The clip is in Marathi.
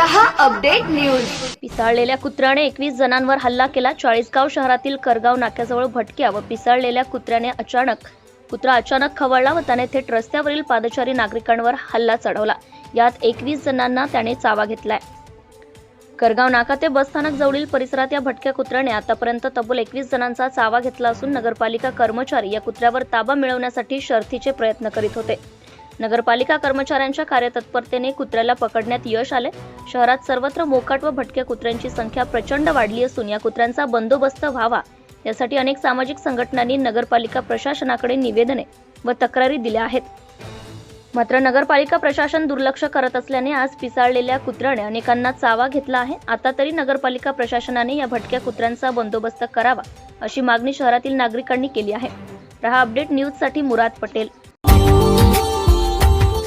Update news. पिसाळलेल्या कुत्र्याने एकवीस जणांवर हल्ला केला. चाळीसगाव शहरातील करगाव नाक्याजवळ भटक्या व पिसाळलेल्या कुत्र्याने अचानक कुत्रा अचानक खवळला व त्याने थेट रस्त्यावरील पादचारी नागरिकांवर हल्ला चढवला. यात एकवीस जणांना त्याने चावा घेतलाय. करगाव नाका ते बसस्थानक जवळील परिसरात या भटक्या कुत्र्याने आतापर्यंत तब्बल एकवीस जणांचा चावा घेतला असून नगरपालिका कर्मचारी या कुत्र्यावर ताबा मिळवण्यासाठी शर्थीचे प्रयत्न करीत होते. नगरपालिका कर्मचाऱ्यांच्या कार्यतत्परतेने कुत्र्याला पकडण्यात यश आले शहरात सर्वत्र मोकाट व भटक्या कुत्र्यांची संख्या प्रचंड वाढली असून या कुत्र्यांचा बंदोबस्त व्हावा. यासाठी अनेक सामाजिक संघटनांनी नगरपालिका प्रशासनाकडे निवेदने व तक्रारी दिल्या आहेत. मात्र नगरपालिका प्रशासन दुर्लक्ष करत असल्याने आज पिसाळलेल्या कुत्र्याने अनेकांना चावा घेतला आहे. आता तरी नगरपालिका प्रशासनाने या भटक्या कुत्र्यांचा बंदोबस्त करावा अशी मागणी शहरातील नागरिकांनी केली आहे. रहा अपडेट न्यूजसाठी मुराद पटेल.